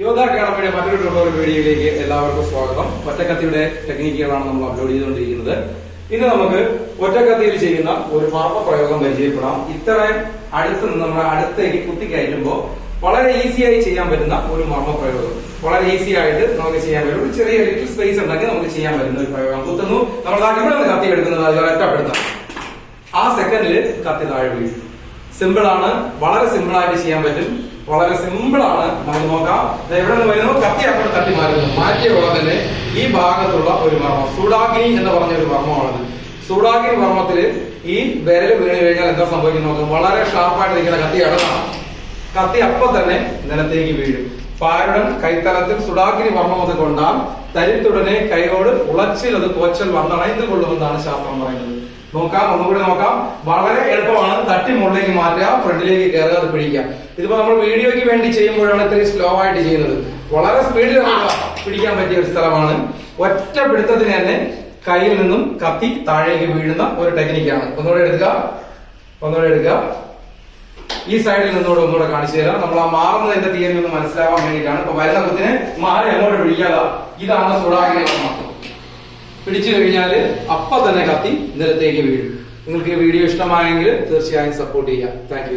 യോഗ അക്കാഡമിയുടെ മറ്റൊരു ട്യൂട്ടോറിയൽ വീഡിയോയിലേക്ക് എല്ലാവർക്കും സ്വാഗതം. ഒറ്റക്കത്തിയുടെ ടെക്നിക്കുകളാണ് നമ്മൾ അപ്ലോഡ് ചെയ്തുകൊണ്ടിരിക്കുന്നത്. ഇന്ന് നമുക്ക് ഒറ്റക്കത്തിയിൽ ചെയ്യുന്ന ഒരു മർമ്മ പ്രയോഗം പരിചയപ്പെടാം. ഇത്രയും അടുത്ത് നിന്ന് നമ്മുടെ അടുത്തേക്ക് കുത്തിക്കയറ്റുമ്പോൾ വളരെ ഈസിയായി ചെയ്യാൻ പറ്റുന്ന ഒരു മർമ്മ പ്രയോഗം. വളരെ ഈസി ആയിട്ട് നമുക്ക് ചെയ്യാൻ പറ്റും. ഒരു ചെറിയ ലിറ്റിൽ സ്പേസ് ഉണ്ടെങ്കിൽ നമുക്ക് ചെയ്യാൻ പറ്റുന്ന ഒരു പ്രയോഗം. കുത്തുന്നു. നമ്മൾ ഇവിടെ നിന്ന് കത്തി എടുക്കുന്നത്. അത് ഒറ്റപ്പെടുത്താം ആ സെക്കൻഡിൽ കത്തി താഴെ വീഴും. സിമ്പിൾ ആണ്. വളരെ സിമ്പിൾ ആയിട്ട് ചെയ്യാൻ പറ്റും. വളരെ സിമ്പിൾ ആണ്. നമുക്ക് നോക്കാം. എവിടെ നിന്ന് വരുന്നു. കത്തി അങ്ങോട്ട് തട്ടി മാറ്റുന്നു. മാറ്റിയ തന്നെ ഈ ഭാഗത്തുള്ള ഒരു മർമ്മം സൂഡാഗ്നി എന്ന് പറഞ്ഞ ഒരു മർമ്മമാണത് സൂഡാഗ്നി മർമ്മത്തിൽ ഈ വിരൽ വീണ് കഴിഞ്ഞാൽ എന്താ സംഭവിക്കുന്നത് വളരെ ഷാർപ്പായിട്ട് നിൽക്കുന്ന കത്തി അടങ്ങാം കത്തി അപ്പൊ തന്നെ നിലത്തേക്ക് വീഴും. പാരുടൻ കൈത്തലത്തിൽ സുഡാഗ്നി വർണമത് കൊണ്ടാൽ തരിത്തുടനെ കൈയോട് ഉളച്ചിൽ അത് കോച്ചൽ വന്നണൈந்து കൊള്ളുമെന്നാണ് ശാസ്ത്രം പറയുന്നത്. നോക്കാം ഒന്നുകൂടി നോക്കാം. വളരെ എളുപ്പമാണ് തട്ടി മുകളിലേക്ക് മാറ്റുക ഫ്രണ്ടിലേക്ക് കയറുക അത് പിടിക്കുക. ഇതിപ്പോ നമ്മൾ വീഡിയോയ്ക്ക് വേണ്ടി ചെയ്യുമ്പോഴാണ് ഇത്രയും സ്ലോ ആയിട്ട് ചെയ്യുന്നത്. വളരെ സ്പീഡിൽ പിടിക്കാൻ പറ്റിയ ഒരു സ്ഥലമാണ്. ഒറ്റ പിടുത്തത്തിന് തന്നെ കയ്യിൽ നിന്നും കത്തി താഴേക്ക് വീഴുന്ന ഒരു ടെക്നിക്കാണ് ഒന്നുകൂടെ എടുക്കുക. ഒന്നുകൂടെ എടുക്കുക. ഈ സൈഡിൽ നിന്നോട് ഒന്നുകൂടെ കാണിച്ചു തരാം. നമ്മൾ ആ മാറുന്നതിന്റെ തീയതി ഒന്ന് മനസ്സിലാവാൻ വേണ്ടിയിട്ടാണ് ഇപ്പൊ വരുന്ന കുത്തിനെ മാറി അങ്ങോട്ട് പിടിക്കാതെ ഇതാണ് സുഡാഗ്നി മാത്രം പിടിച്ചു കഴിഞ്ഞാൽ അപ്പൊ തന്നെ കത്തി നിലത്തേക്ക് വീഴും. നിങ്ങൾക്ക് ഈ വീഡിയോ ഇഷ്ടമായെങ്കിൽ തീർച്ചയായും സപ്പോർട്ട് ചെയ്യാം. താങ്ക്